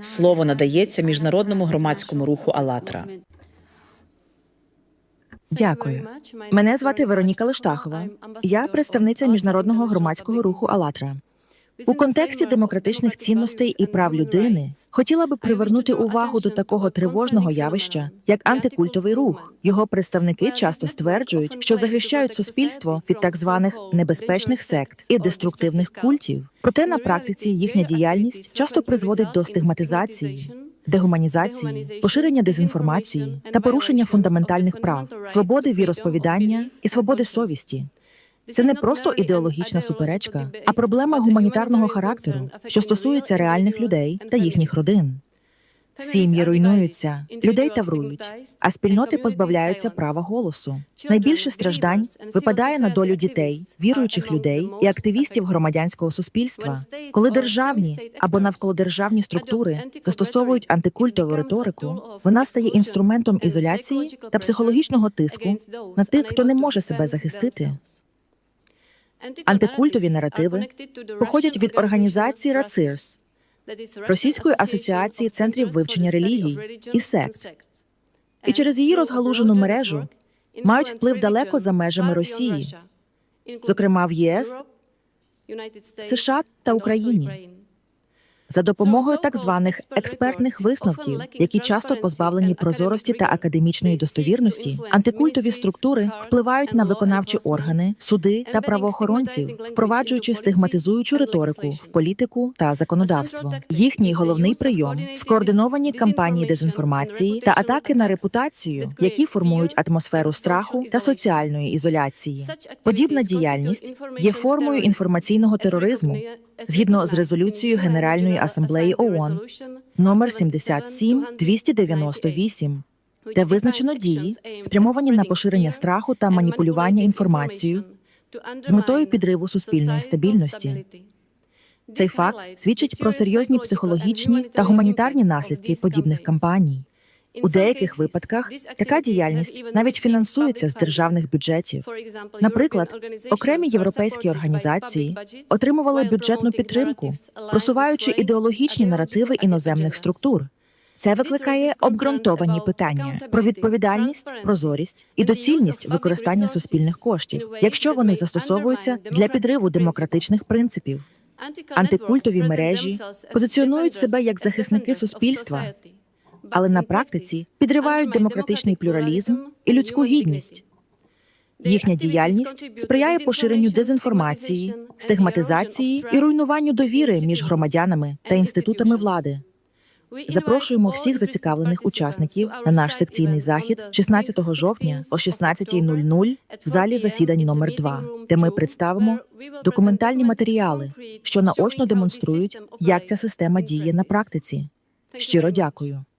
Слово надається міжнародному громадському руху «АЛЛАТРА». Дякую. Мене звати Вероніка Лештахова. Я представниця міжнародного громадського руху «АЛЛАТРА». У контексті демократичних цінностей і прав людини хотіла би привернути увагу до такого тривожного явища, як антикультовий рух. Його представники часто стверджують, що захищають суспільство від так званих небезпечних сект і деструктивних культів. Проте на практиці їхня діяльність часто призводить до стигматизації, дегуманізації, поширення дезінформації та порушення фундаментальних прав, свободи віросповідання і свободи совісті. Це не просто ідеологічна суперечка, а проблема гуманітарного характеру, що стосується реальних людей та їхніх родин. Сім'ї руйнуються, людей таврують, а спільноти позбавляються права голосу. Найбільше страждань випадає на долю дітей, віруючих людей і активістів громадянського суспільства, коли державні або навколодержавні структури застосовують антикультову риторику, вона стає інструментом ізоляції та психологічного тиску на тих, хто не може себе захистити. Антикультові наративи походять від організації РАЦИРС, Російської асоціації центрів вивчення релігій і сект, і через її розгалужену мережу мають вплив далеко за межами Росії, зокрема в ЄС, США та Україні. За допомогою так званих експертних висновків, які часто позбавлені прозорості та академічної достовірності, антикультові структури впливають на виконавчі органи, суди та правоохоронців, впроваджуючи стигматизуючу риторику в політику та законодавство. Їхній головний прийом скоординовані кампанії дезінформації та атаки на репутацію, які формують атмосферу страху та соціальної ізоляції. Подібна діяльність є формою інформаційного тероризму згідно з резолюцією Генеральної асамблеї ООН номер 77 298 де визначено дії, спрямовані на поширення страху та маніпулювання інформацією з метою підриву суспільної стабільності. Цей факт свідчить про серйозні психологічні та гуманітарні наслідки подібних кампаній. У деяких випадках така діяльність навіть фінансується з державних бюджетів. Наприклад, окремі європейські організації отримували бюджетну підтримку, просуваючи ідеологічні наративи іноземних структур. Це викликає обґрунтовані питання про відповідальність, прозорість і доцільність використання суспільних коштів, якщо вони застосовуються для підриву демократичних принципів. Антикультові мережі позиціонують себе як захисники суспільства, але на практиці підривають демократичний плюралізм і людську гідність. Їхня діяльність сприяє поширенню дезінформації, стигматизації і руйнуванню довіри між громадянами та інститутами влади. Запрошуємо всіх зацікавлених учасників на наш секційний захід 16 жовтня о 16.00 в залі засідань номер 2 де ми представимо документальні матеріали, що наочно демонструють, як ця система діє на практиці. Щиро дякую.